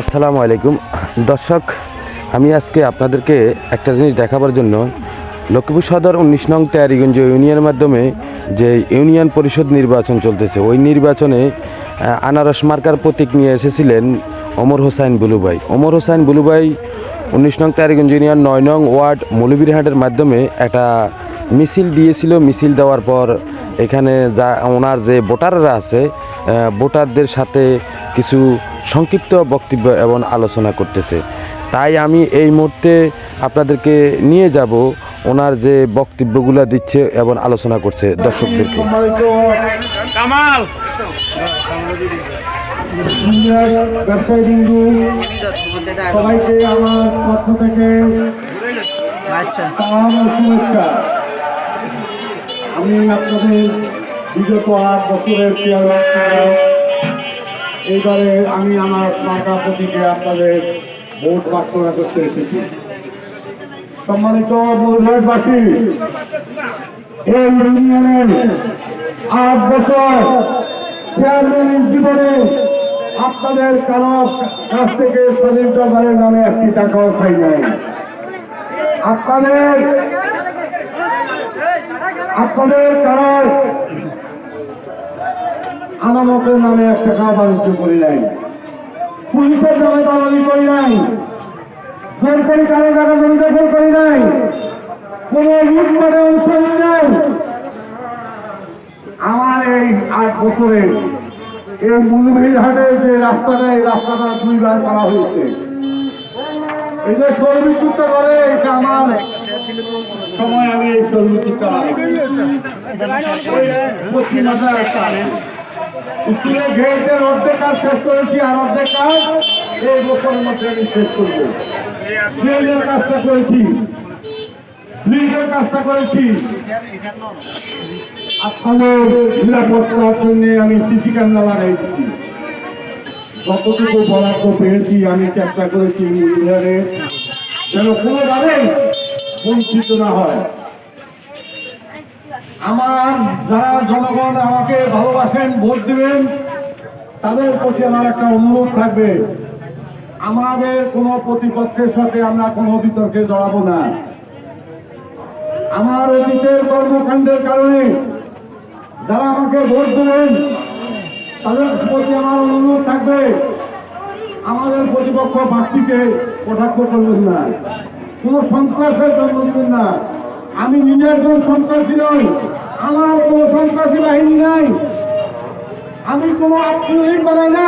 আসসালামু আলাইকুম। দর্শক, আমি আজকে আপনাদেরকে একটা জিনিস দেখাবার জন্য লক্ষ্মীপুর সদর উনিশ নং তেয়ারিগঞ্জ ইউনিয়নের মাধ্যমে যে ইউনিয়ন পরিষদ নির্বাচন চলতেছে, ওই নির্বাচনে আনারস মার্কার প্রতীক নিয়ে এসেছিলেন ওমর হোসাইন বুলুবাই ওমর হোসাইন বুলুবাই উনিশ নং তেয়ারিগঞ্জ ইউনিয়ন নয় নং ওয়ার্ড মৌলবীরহাটের মাধ্যমে একটা মিছিল দিয়েছিল। মিছিল দেওয়ার পর এখানে যা ওনার যে ভোটাররা আছে ভোটারদের সাথে কিছু সংক্ষিপ্ত বক্তব্য এবং আলোচনা করতেছে। তাই আমি এই মুহূর্তে আপনাদেরকে নিয়ে যাব। ওনার যে বক্তব্যগুলো দিচ্ছে এবং আলোচনা করছে দর্শকদেরকে। কামাল! সবাইকে আমার পক্ষ থেকে শুভেচ্ছা। আমি আপনাদের বিগত আট বছরের চেয়ারম্যান। এইবারে আমি আমার মার্কা প্রতীকে আপনাদের ভোট প্রার্থনা করতে এসেছি সম্মানিত মূলবাসী এই ইউনিয়নের আট বছর চেয়ারম্যানের জীবনে আপনাদের কারও কাছ থেকে স্বাধীন দরবারের নামে একটি টাকাও খাই নাই আপনাদের আপনাদের কারও আনামতের নামে এক টাকা বাণিজ্য করি নাই? পুলিশের নামে দালালি করি নাই? জোর করে কারও টাকা জমি দখল করি নাই? কোনো লুটপাটে অংশ নিই নাই? আমার এই আট বছরে এই মুলভির হাটে যে রাস্তাটা, এই রাস্তাটা দুইবার করা হয়েছে। এই যে সৌরবিদ্যুৎটা করে এটা আমার সময় আমি এই স্কুলের গেটের অর্ধেক কাজ শেষ করেছি, আর অর্ধেক কাজ এই বছরের মধ্যে আমি শেষ করব। ট্রেনের কাজটা করেছি। ব্রিজের কাজটা করেছি। আপনাদের নিরাপত্তার জন্য আমি সিসি ক্যামেরা লাগাইছি। যতটুকু বরাদ্দ পেয়েছি, আমি চেষ্টা করেছি যেন কোনোভাবেই বঞ্চিত না হয়। আমার যারা জনগণ আমাকে ভালোবাসেন, ভোট দিবেন, তাদের প্রতি আমার একটা অনুরোধ থাকবে। আমাদের কোনো প্রতিপক্ষের সাথে আমরা কোনো বিতর্কে জড়াবো না। আমার অতীতের কর্মকাণ্ডের কারণে যারা আমাকে ভোট দেবেন, তাদের প্রতি আমার অনুরোধ থাকবে। আমাদের প্রতিপক্ষ প্রার্থীকে কটাক্ষ করবেন না। কোনো সন্ত্রাসের জন্ম দিবেন না। আমি নিজে একজন সন্ত্রাসী নই। আমার কোনো সন্ত্রাসী বাহিনী নাই। আমি কোনো আত্মীয় বানাই না